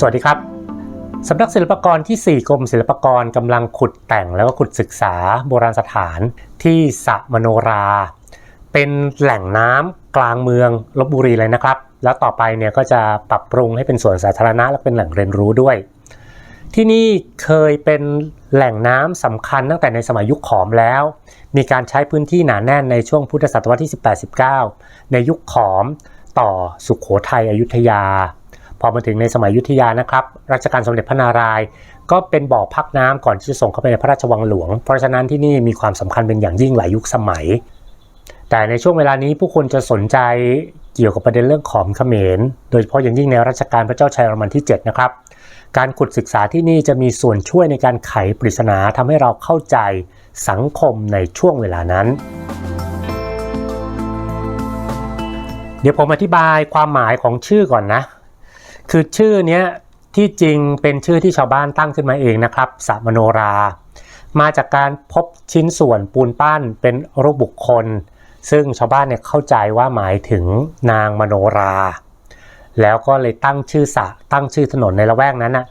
สวัสดีครับสำนักศิลปากรที่ 4 กรมศิลปากรกำลังขุดแต่งแล้วก็ขุดศึกษาโบราณสถานที่สะมโนรา เป็นแหล่งน้ำกลางเมืองลบบุรีเลยนะครับ แล้วต่อไปเนี่ยก็จะปรับปรุงให้เป็นสวนสาธารณะและเป็นแหล่งเรียนรู้ด้วย ที่นี่เคยเป็นแหล่งน้ำสำคัญตั้งแต่ในสมัยยุคขอมแล้ว มีการใช้พื้นที่หนาแน่นในช่วงพุทธศตวรรษที่ 18-19 ในยุคขอมต่อสุขโขทัยอยุธยา พอมาถึงในสมัยยุทธยานะครับรัชกาลสมเด็จพระนารายณ์ก็เป็นบ่อพักน้ำก่อนที่จะส่งเข้าไปในพระราชวังหลวง เพราะฉะนั้นที่นี่มีความสำคัญเป็นอย่างยิ่งหลายยุคสมัย แต่ในช่วงเวลานี้ผู้คนจะสนใจเกี่ยวกับประเด็นเรื่องขอมเขมร โดยเฉพาะอย่างยิ่งในรัชกาลพระเจ้าชัยรมันที่ 7 นะครับ การขุดศึกษาที่นี่จะมีส่วนช่วยในการไขปริศนาทำให้เราเข้าใจสังคมในช่วงเวลานั้นเดี๋ยวผมอธิบายความหมายของชื่อก่อนนะ คือชื่อเนี้ยที่จริงเป็นชื่อที่ชาวบ้านตั้งขึ้นมาเองนะครับสมโนรา มาจากการพบชิ้นส่วนปูนปั้นเป็นรูปบุคคล ซึ่งชาวบ้านเนี่ยเข้าใจว่าหมายถึงนางมโนรา แล้วก็เลยตั้งชื่อสระตั้งชื่อถนนในละแวกนั้นนะ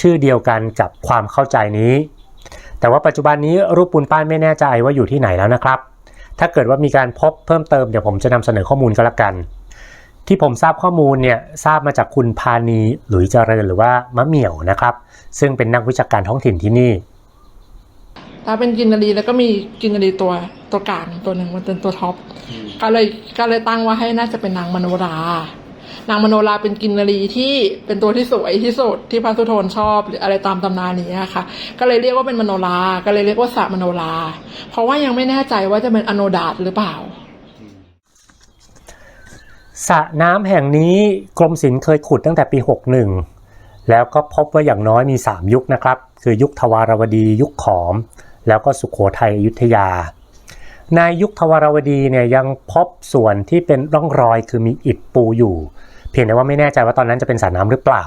ชื่อเดียวกันกับความเข้าใจนี้ แต่ว่าปัจจุบันนี้รูปปูนปั้นไม่แน่ใจว่าอยู่ที่ไหนแล้วนะครับ ถ้าเกิดว่ามีการพบเพิ่มเติมเดี๋ยวผมจะนำเสนอข้อมูลก็แล้วกัน ที่ผมทราบข้อมูลเนี่ยทราบมาจากคุณพานีหลุยเจริญหรือว่ามะเหมี่ยวนะครับ ซึ่งเป็นนักวิชาการท้องถิ่นที่นี่ถ้าเป็นกินนารีแล้วก็มีกินนารีตัวตัวกลางตัวหนึ่งมันเป็นตัวท็อปก็เลยก็เลยตั้งว่าให้น่าจะเป็นนางมโนรานางมโนราเป็นกินนารีที่เป็นตัวที่สวยที่สุดที่พระสุโธนชอบหรืออะไรตามตำนานนี้ค่ะก็เลยเรียกว่าเป็นมโนราก็เลยเรียกว่าสระมโนรา เพราะว่ายังไม่แน่ใจว่าจะเป็นอโนดาตหรือเปล่า สระน้ำแห่งนี้กรมศิลป์เคยขุดตั้งแต่ปี 61 แล้วก็พบว่าอย่างน้อยมี 3 ยุคนะครับ คือยุคทวารวดียุคขอม แล้วก็สุขโขทัยอยุธยา ในยุคทวารวดีเนี่ยยังพบส่วนที่เป็นร่องรอยคือมีอิฐปูอยู่ เพียงแต่ว่าไม่แน่ใจว่าตอนนั้นจะเป็นสระน้ำหรือเปล่า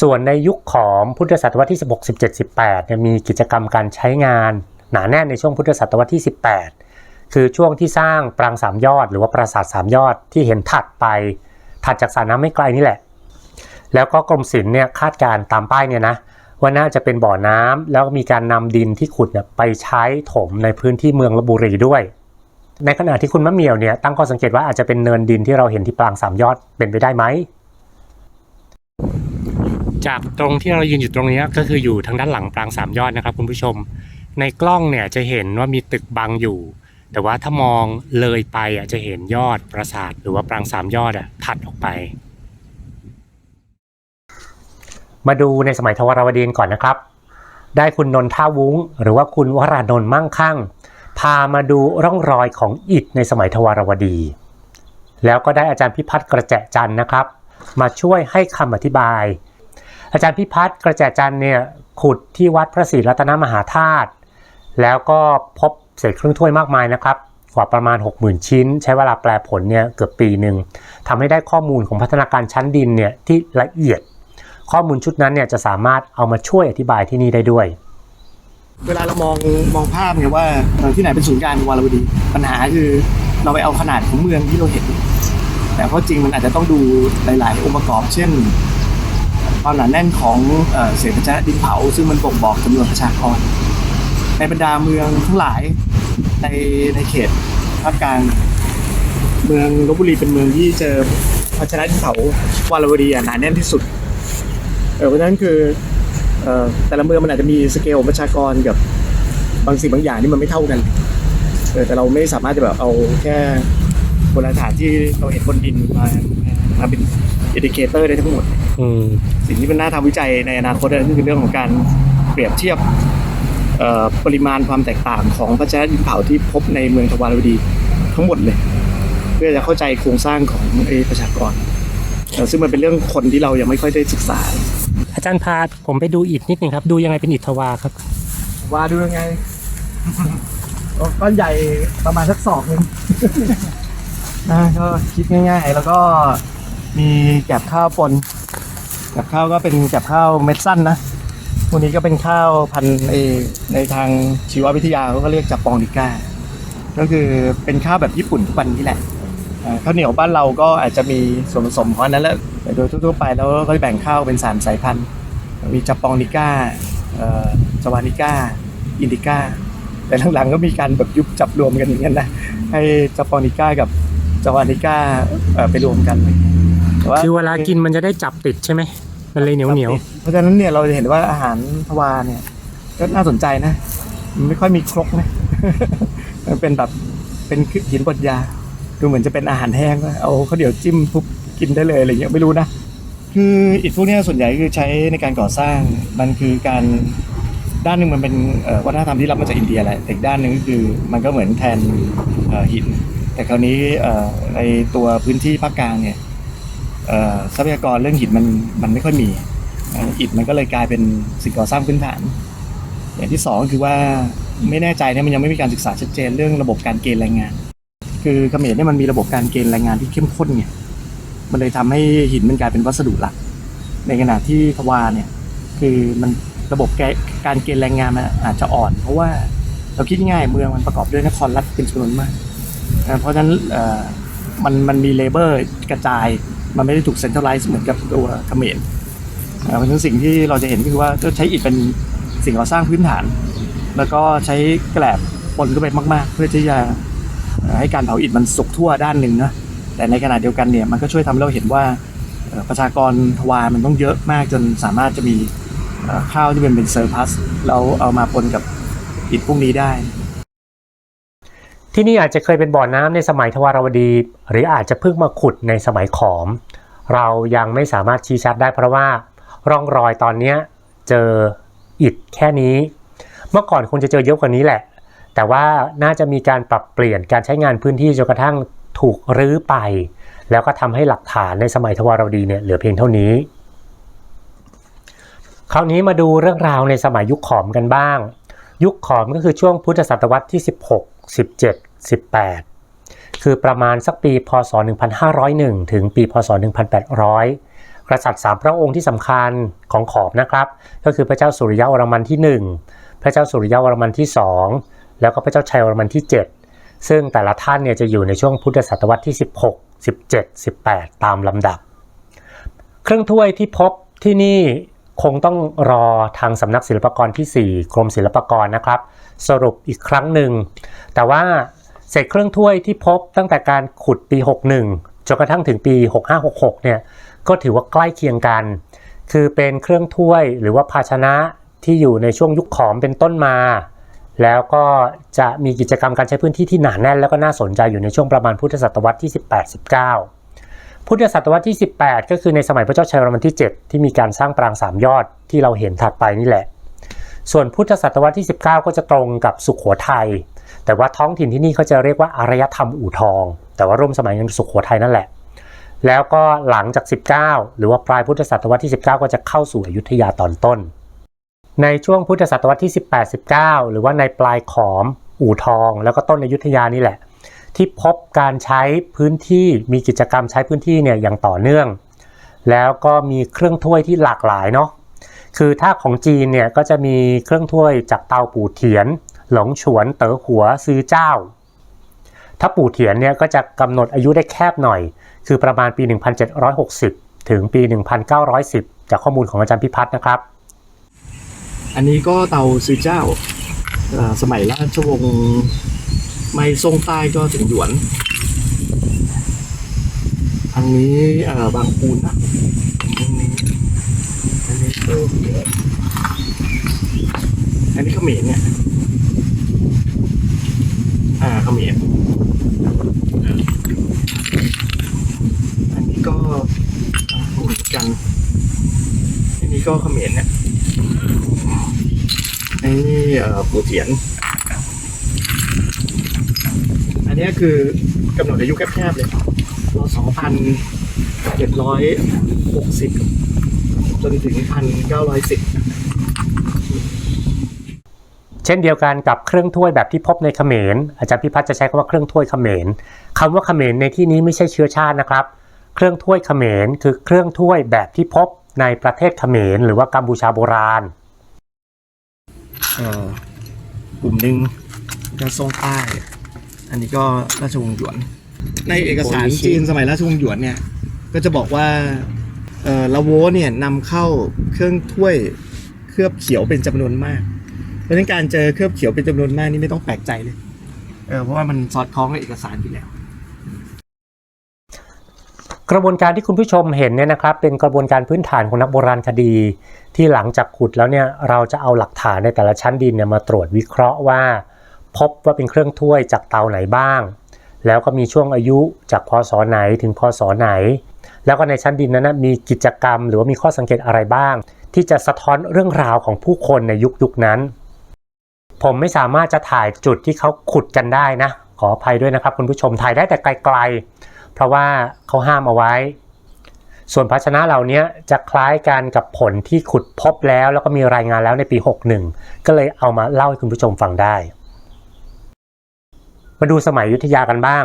ส่วนในยุคขอมพุทธศตวรรษที่ 16 17 18เนี่ยมีกิจกรรมการใช้งาน หนาแน่นในช่วงพุทธศตวรรษที่ 18 คือช่วงที่สร้างปรางสามยอด หรือว่าปราสาทสามยอดที่เห็นถัดไป ถัดจากสระน้ำไม่ไกลนี่แหละ แล้วก็กรมศิลป์เนี่ยคาดการตามป้ายเนี่ยนะว่าน่าจะเป็นบ่อน้ำแล้วมีการนำดินที่ขุดเนี่ยไปใช้ถมในพื้นที่เมืองลบบุรีด้วย ในขณะที่คุณมะเมียวเนี่ยตั้งข้อสังเกตว่าอาจจะเป็นเนินดินที่เราเห็นที่ปรางสามยอดเป็นไปได้ไหมจากตรงที่เรายืนอยู่ตรงนี้ก็คืออยู่ทางด้านหลังปรางสามยอดนะครับคุณผู้ชม ในกล้องเนี่ยจะเห็นว่ามีตึกบังอยู่ แต่ว่าถ้ามองเลยไปอะจะเห็นยอดปราสาทหรือว่าปรางสามยอดอะถัดออกไป มาดูในสมัยทวารวดีก่อนนะครับ ได้คุณนนท่าวุ้ง หรือว่าคุณวรานนท์มั่งคั่ง พามาดูร่องรอยของอิฐในสมัยทวารวดี แล้วก็ได้อาจารย์พิพัฒน์กระแจจันนะครับ มาช่วยให้คำอธิบาย อาจารย์พิพัฒน์กระแจจันเนี่ยขุดที่วัดพระศรีรัตนมหาธาตุแล้วก็พบ เศษเครื่องถ้วยมากมายนะครับกว่าประมาณ 60,000 ชิ้น ใช้เวลาแปลผลเนี่ยเกือบปีหนึ่งทำให้ได้ข้อมูลของพัฒนาการชั้นดินเนี่ยที่ละเอียด ข้อมูลชุดนั้นเนี่ยจะสามารถเอามาช่วยอธิบายที่นี่ได้ด้วย เวลาเรามองมองภาพเนี่ยว่าที่ไหนเป็นศูนย์กลางของวารวดี ปัญหาคือเราไปเอาขนาดของเมืองที่เราเห็น แต่เพราะจริงมันอาจจะต้องดูหลาย ๆ องค์ประกอบ เช่นความหนาแน่นของเศษประชาดินเผา ซึ่งมันบ่งบอกจำนวนประชากร ในบรรดาเมืองทั้งหลาย ในในเขตภาคกลางเมืองลบบุรีเป็นเมืองที่เจอภาชนะดินเผาวารวดีอะหนาแน่นที่สุดเออเพราะฉะนั้นคือเอ่อแต่ละเมืองมันอาจจะมีสเกลประชากรกับบางสิ่งบางอย่างที่มันไม่เท่ากันเออแต่เราไม่สามารถจะแบบเอาแค่โบราณสถานที่เราเห็นบนดินมามาเป็นอินดิเคเตอร์ได้ทั้งหมดอืมสิ่งที่มันน่าทำวิจัยในอนาคตก็คือเรื่องของการเปรียบเทียบเอ่อ ปริมาณความแตกต่างของพระชนะดินเผาที่พบในเมืองทวารวดีทั้งหมดเลย เพื่อจะเข้าใจโครงสร้างของไอ้ประชากรเอ่อซึ่งมันเป็นเรื่องคนที่เรายังไม่ค่อยได้ศึกษา อาจารย์พาผมไปดูอิฐนิดนึงครับ ดูยังไงเป็นอิฐทวาครับว่าดูยังไงก้อนใหญ่ประมาณสักศอกหนึ่งนะก็คิดง่ายๆ แล้วก็มีแกบข้าวปนแกบข้าวก็เป็นแกบข้าวเม็ดสั้นนะพ วกนี้ก็เป็นข้าวพันธุ์เอในทางชีววิทยาเขาก็เรียกจับปองดิก้า ก็คือเป็นข้าวแบบญี่ปุ่นทุกวันนี้แหละข้าวเหนียวบ้านเราก็อาจจะมีส่วนผสมของนั้นแหละแต่โดยทั่วๆไปแล้วก็จะแบ่งข้าวเป็นสามสายพันธุ์ มีจับปองนิก้าเจาวานิก้า อินดิก้า แต่หลังๆก็มีการแบบยุบจับรวมกันอย่างนั้นนะให้จับปองนิก้ากับจาวานิก้าไปรวมกันว่าคือเวลากินมันจะได้จับติดใช่ไหม มันเลยเหนียวเหนียวเพราะฉะนั้นเนี่ยเราจะเห็นว่าอาหารทวารเนี่ยก็น่าสนใจนะ มันไม่ค่อยมีครกนะ มันเป็นแบบเป็นหินบดยา ดูเหมือนจะเป็นอาหารแห้งเอาข้าวเดี๋ยวจิ้มปุ๊บกินได้เลยอะไรเงี้ยไม่รู้นะ คืออิฐพวกเนี้ยส่วนใหญ่คือใช้ในการก่อสร้าง มันคือการด้านหนึ่งมันเป็นวัฒนธรรมที่รับมาจากอินเดียแหละแต่ด้านหนึ่งก็คือมันก็เหมือนแทนหิน แต่คราวนี้ในตัวพื้นที่ภาคกลางเนี่ย ทรัพยากรเรื่องหินมันมันไม่ค่อยมีอิฐมันก็เลยกลายเป็นสิ่งก่อสร้างพื้นฐาน อย่างที่สองก็คือว่าไม่แน่ใจเนี่ยมันยังไม่มีการศึกษาชัดเจนเรื่องระบบการเกณฑ์แรงงาน คือเขมรเนี่ยมันมีระบบการเกณฑ์แรงงานที่เข้มข้นไงมันเลยทำให้หินมันกลายเป็นวัสดุหลัก ในขณะที่ทวารเนี่ยคือมันระบบการเกณฑ์แรงงานมันอาจจะอ่อน เพราะว่าเราคิดง่ายเมืองมันประกอบด้วยนครรัฐเป็นจำนวนมาก เพราะฉะนั้นมันมันมีเลเบอร์กระจาย มันไม่ได้ถูกเซ็นทรัลไลซ์เหมือนกับตัวเขมรเพราะฉะนั้นสิ่งที่เราจะเห็นก็คือว่าก็ใช้อิฐเป็นสิ่งก่อสร้างพื้นฐาน แล้วก็ใช้แกลบปนเข้าไปมาก ๆ เพื่อที่จะให้การเผาอิฐมันสุกทั่วด้านหนึ่งนะแต่ในขณะเดียวกันเนี่ยมันก็ช่วยทำให้เราเห็นว่าประชากรทวารมันต้องเยอะมากจนสามารถจะมีข้าวที่เป็นเป็นเซอร์พัสเราเอามาปนกับอิฐพวกนี้ได้ ที่นี่อาจจะเคยเป็นบ่อน้ำในสมัยทวารวดี หรืออาจจะเพิ่งมาขุดในสมัยขอม เรายังไม่สามารถชี้ชัดได้เพราะว่าร่องรอยตอนเนี้เจออิฐแค่นี้ เมื่อก่อนคงจะเจอเยอะกว่านี้แหละ แต่ว่าน่าจะมีการปรับเปลี่ยนการใช้งานพื้นที่จนกระทั่งถูกรื้อไป แล้วก็ทำให้หลักฐานในสมัยทวารวดีเนี่ยเหลือเพียงเท่านี้ คราวนี้มาดูเรื่องราวในสมัยยุคขอมกันบ้าง ยุคขอมก็คือช่วงพุทธศตวรรษที่ 16 17 18 คือประมาณสักปีพศ 1501 ถึงปีพศ 1800 กษัตริย์สามพระองค์ที่สำคัญของขอมนะครับ ก็คือพระเจ้าสุริยะวรมันที่ 1 พระเจ้าสุริยะวรมันที่ 2 แล้วก็พระเจ้าชัยวรมันที่ 7 ซึ่งแต่ละท่านเนี่ยจะอยู่ในช่วงพุทธศตวรรษที่ 16 17 18 ตามลำดับ เครื่องถ้วยที่พบที่นี่ คงต้องรอทางสำนักศิลปากรที่ 4 กรมศิลปากรนะครับ สรุปอีกครั้งหนึ่ง แต่ว่าเศษเครื่องถ้วยที่พบตั้งแต่การขุดปี 61 จนกระทั่งถึงปี 6566 เนี่ย ก็ถือว่าใกล้เคียงกัน คือเป็นเครื่องถ้วยหรือว่าภาชนะที่อยู่ในช่วงยุคขอมเป็นต้นมา แล้วก็จะมีกิจกรรมการใช้พื้นที่ที่หนาแน่น แล้วก็น่าสนใจอยู่ในช่วงประมาณพุทธศตวรรษที่ 18-19 พุทธศตวรรษที่ 18 ก็คือในสมัยพระเจ้าชัยวรมันที่ 7 ที่มีการสร้างปรางสามยอดที่เราเห็นถัดไปนี่แหละ ส่วนพุทธศตวรรษที่ 19 ก็จะตรงกับสุขโขทัยแต่ว่าท้องถิ่นที่นี่เขาจะเรียกว่าอารยธรรมอู่ทอง แต่ว่าร่วมสมัยยังสุขโขทัยนั่นแหละ แล้วก็หลังจาก 19 หรือว่าปลายพุทธศตวรรษที่ 19 ก็จะเข้าสู่อยุธยาตอนต้น ในช่วงพุทธศตวรรษที่ 18 19 หรือว่าในปลายขอมอู่ทอง แล้วก็ต้นอยุธยานี่แหละ ที่พบการใช้พื้นที่มีกิจกรรมใช้พื้นที่เนี่ยอย่างต่อเนื่อง แล้วก็มีเครื่องถ้วยที่หลากหลายเนาะคือถ้าของจีนเนี่ยก็จะมีเครื่องถ้วยจากเตาปู่เถียน หลงฉวนเต๋อหัวซื้อเจ้า ถ้าปู่เถียนเนี่ยก็จะกำหนดอายุได้แคบหน่อย คือประมาณปี 1760 ถึงปี 1910 จากข้อมูลของอาจารย์พิพัฒน์นะครับ อันนี้ก็เตาซื้อเจ้าสมัยราชวงศ์ ไม่ทรงใต้ก็ถึงหยวน อันนี้เอ่อบางปูนนะอันนี้อันนี้ก็อันนี้เขมรเนี่ย อ่าเขมรอันนี้ก็บางปูนเหมือนกัน อันนี้ก็เขมรเนี่ยอ้นี่เอ่อปูเถียน อั นเนี้ยคือกำหนดอายุแคบๆเลยเราสองพันเจ็ดร้อยหกสิบจนถึงพันเก้าร้อยสิบเช่นเดียวกันกับเครื่องถ้วยแบบที่พบในเขมร อาจารย์พิพัฒน์จะใช้คำว่าเครื่องถ้วยเขมรคำว่าเขมรในที่นี้ไม่ใช่เชื้อชาตินะครับ เครื่องถ้วยเขมรคือเครื่องถ้วยแบบที่พบในประเทศเขมร หรือว่ากัมพูชาโบราณเอ่อกลุ่มหนึ่งก็ทรงใต้ อันนี้ก็ราชวงศ์หยวน ในเอกสารโออิชิจีนสมัยราชวงศ์หยวนเนี่ยก็จะบอกว่าเอ่อละโวเนี่ยนำเข้าเครื่องถ้วยเคลือบเขียวเป็นจำนวนมาก เพราะฉะนั้นการเจอเคลือบเขียวเป็นจำนวนมากนี่ไม่ต้องแปลกใจเลยเออเพราะว่ามันสอดคล้องกับเอกสารอยู่แล้ว กระบวนการที่คุณผู้ชมเห็นเนี่ยนะครับ เป็นกระบวนการพื้นฐานของนักโบราณคดี ที่หลังจากขุดแล้วเนี่ยเราจะเอาหลักฐานในแต่ละชั้นดินเนี่ยมาตรวจวิเคราะห์ว่า พบว่าเป็นเครื่องถ้วยจากเตาไหนบ้าง แล้วก็มีช่วงอายุจากพศไหนถึงพศไหน แล้วก็ในชั้นดินนั้นนะมีกิจกรรมหรือว่ามีข้อสังเกตอะไรบ้าง ที่จะสะท้อนเรื่องราวของผู้คนในยุคยุคนั้น ผมไม่สามารถจะถ่ายจุดที่เขาขุดกันได้นะ ขออภัยด้วยนะครับคุณผู้ชมถ่ายได้แต่ไกลๆ เพราะว่าเขาห้ามเอาไว้ส่วนภาชนะเหล่านี้จะคล้ายกันกับผลที่ขุดพบแล้ว แล้วก็มีรายงานแล้วในปี 61 ก็เลยเอามาเล่าให้คุณผู้ชมฟังได้ มาดูสมัยยุทธยากันบ้าง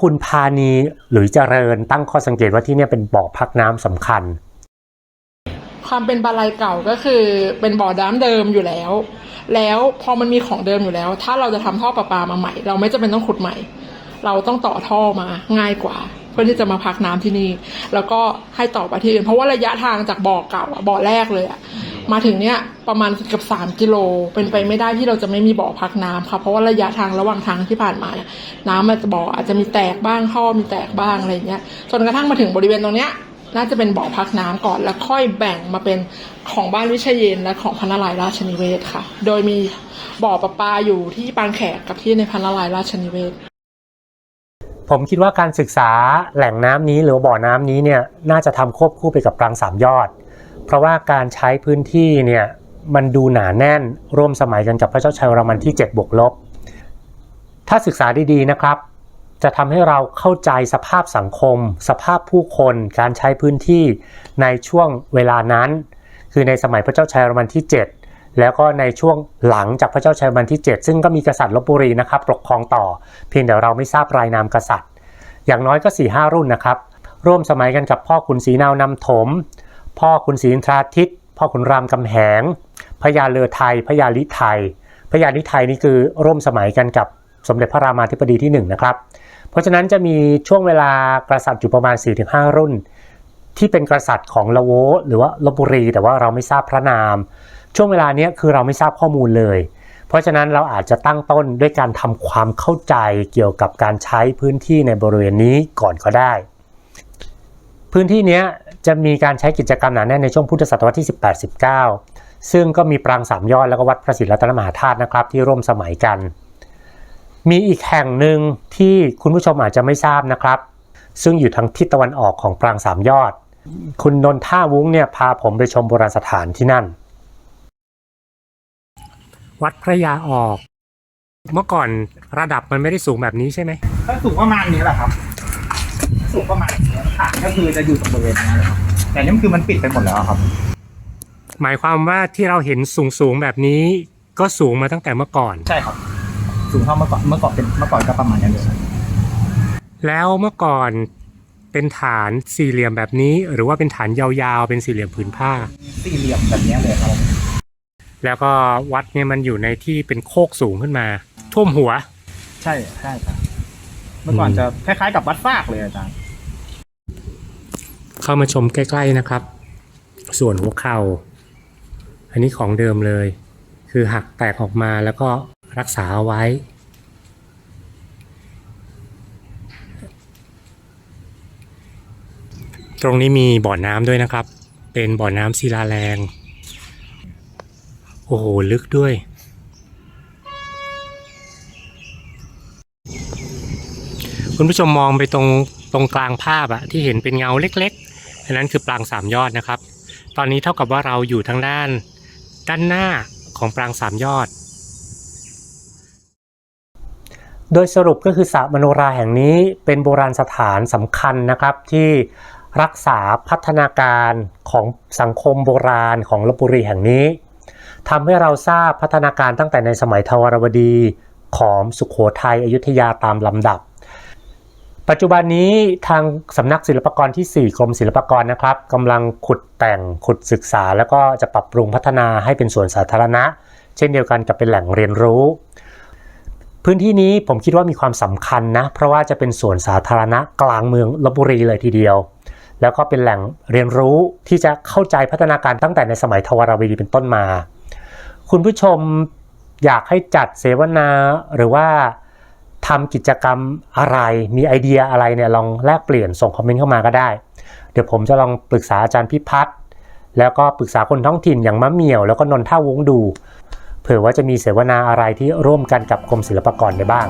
คุณพานีหรือเจริญตั้งข้อสังเกตว่าที่นี่เป็นบ่อพักน้ำสำคัญ ความเป็นบาลัยเก่าก็คือเป็นบ่อน้ำเดิมอยู่แล้ว แล้วพอมันมีของเดิมอยู่แล้ว ถ้าเราจะทำท่อประปามาใหม่ เราไม่จำเป็นต้องขุดใหม่ เราต้องต่อท่อมาง่ายกว่าเพื่อที่จะมาพักน้ำที่นี่ แล้วก็ให้ต่อไปที่อื่นเพราะว่าระยะทางจากบ่อเก่าบ่อแรกเลยอะ มาถึงเนี้ยประมาณเกือบสามกิโล เป็นไปไม่ได้ที่เราจะไม่มีบ่อพักน้ำค่ะเพราะว่าระยะทางระหว่างทางที่ผ่านมาเนี่ยน้ำมันจะบ่ออาจจะมีแตกบ้างท่อมีแตกบ้างอะไรเงี้ยจนกระทั่งมาถึงบริเวณตรงเนี้ยน่าจะเป็นบ่อพักน้ำก่อนแล้วค่อยแบ่งมาเป็นของบ้านวิเชยเยนและของพันนารายราชนิเวศค่ะ โดยมีบ่อประปาอยู่ที่ปางแขกกับที่ในพันนารายราชนิเวศผมคิดว่าการศึกษาแหล่งน้ำนี้หรือบ่อน้ำนี้เนี่ยน่าจะทำควบคู่ไปกับปรางสามยอด เพราะว่าการใช้พื้นที่เนี่ยมันดูหนาแน่นร่วมสมัยกันกับพระเจ้าชัยวรมันที่ 7 บวกลบ ถ้าศึกษาดีๆนะครับ จะทำให้เราเข้าใจสภาพสังคม สภาพผู้คนการใช้พื้นที่ในช่วงเวลานั้น คือในสมัยพระเจ้าชัยวรมันที่ 7 แล้วก็ในช่วงหลังจากพระเจ้าชัยวรมันที่ 7 ซึ่งก็มีกษัตริย์ลบบุรีนะครับปกครองต่อ เพียงแต่เราไม่ทราบรายนามกษัตริย์ อย่างน้อยก็4ี่ห้ารุ่นนะครับ ร่วมสมัยกันกับพ่อขุนศรีนาวนำถม พ่อขุนศรีนทราทิต พ่อขุนรามกำแหงพญาเลอไทยพญาลิไทยพญาลิไทยนี่คือร่วมสมัยกันกับสมเด็จพระรามาธิบดีที่หนึ่งนะครับ เพราะฉะนั้นจะมีช่วงเวลากษัตริย์อยู่ประมาณ 4-5 รุ่น ที่เป็นกษัตริย์ของละโวหรือว่าลบบุรี แต่ว่าเราไม่ทราบพระนาม ช่วงเวลาเนี้ยคือเราไม่ทราบข้อมูลเลย เพราะฉะนั้นเราอาจจะตั้งต้นด้วยการทำความเข้าใจเกี่ยวกับการใช้พื้นที่ในบริเวณนี้ก่อนก็ได้ พื้นที่เนี้ย จะมีการใช้กิจกรรมหนาแน่นในช่วงพุทธศตวรรษที่ 18-19 ซึ่งก็มีปรางสามยอดแล้วก็วัดพระศรีรัตนมหาธาตุนะครับ ที่ร่วมสมัยกัน มีอีกแห่งหนึ่งที่คุณผู้ชมอาจจะไม่ทราบนะครับ ซึ่งอยู่ทางทิศตะวันออกของปรางสามยอด คุณนนท่าวุ้งเนี่ยพาผมไปชมโบราณสถานที่นั่น วัดพระยาออก เมื่อก่อนระดับมันไม่ได้สูงแบบนี้ใช่ไหมก็สูงประมาณนี้แหละครับ สูงประมาณนี้ฐานก็คือจะอยู่ตรงบริเวณนี้เลยครับแต่นี่คือมันปิดไปหมดแล้วครับ หมายความว่าที่เราเห็นสูงสูงๆแบบนี้ ก็สูงมาตั้งแต่เมื่อก่อน ใช่ครับ สูงเท่าเมื่อก่อนเมื่อก่อนเป็นเมื่อก่อนก็ประมาณนี้เลยแล้วเมื่อก่อนเป็นฐานสี่เหลี่ยมแบบนี้ หรือว่าเป็นฐานยาวๆ เป็นสี่เหลี่ยมผืนผ้า สี่เหลี่ยมแบบนี้เลยครับ แล้วก็วัดเนี่ยมันอยู่ในที่เป็นโคกสูงขึ้นมา ท่วมหัว ใช่ใช่ครับเมื่อก่อนจะคล้ายๆกับวัดฟากเลยอาจารย์ เข้ามาชมใกล้ๆนะครับ ส่วนหัวเข่า อันนี้ของเดิมเลย คือหักแตกออกมาแล้วก็รักษาเอาไว้ ตรงนี้มีบ่อน้ำด้วยนะครับ เป็นบ่อน้ำศิลาแรง โอ้โห ลึกด้วยคุณผู้ชมมองไปตรงตรงกลางภาพอะที่เห็นเป็นเงาเล็กๆ อันนั้นคือปรางสามยอดนะครับ ตอนนี้เท่ากับว่าเราอยู่ทางด้าน ด้านหน้าของปรางสามยอด โดยสรุปก็คือสระมโนราแห่งนี้เป็นโบราณสถานสำคัญนะครับที่รักษาพัฒนาการของสังคมโบราณของลบบุรีแห่งนี้ทำให้เราทราบพัฒนาการตั้งแต่ในสมัยทวารวดีขอมสุขโขทัยอยุธยาตามลำดับ ปัจจุบันนี้ทางสำนักศิลปากรที่ 4 กรมศิลปากรนะครับกำลังขุดแต่งขุดศึกษา แล้วก็จะปรับปรุงพัฒนาให้เป็นสวนสาธารณะ เช่นเดียวกันกับเป็นแหล่งเรียนรู้ พื้นที่นี้ผมคิดว่ามีความสำคัญนะ เพราะว่าจะเป็นสวนสาธารณะกลางเมืองลบบุรีเลยทีเดียว แล้วก็เป็นแหล่งเรียนรู้ที่จะเข้าใจพัฒนาการตั้งแต่ในสมัยทวารวดีเป็นต้นมา คุณผู้ชมอยากให้จัดเสวนาหรือว่า ทำกิจกรรมอะไร มีไอเดียอะไรเนี่ยลองแลกเปลี่ยนส่งคอมเมนต์เข้ามาก็ได้ เดี๋ยวผมจะลองปรึกษาอาจารย์พิพัฒน์แล้วก็ปรึกษาคนท้องถิ่นอย่างมะเมี่ยว แล้วก็นนท่าวงดู เผื่อว่าจะมีเสวนาอะไรที่ร่วมกันกับกรมศิลปากรได้บ้าง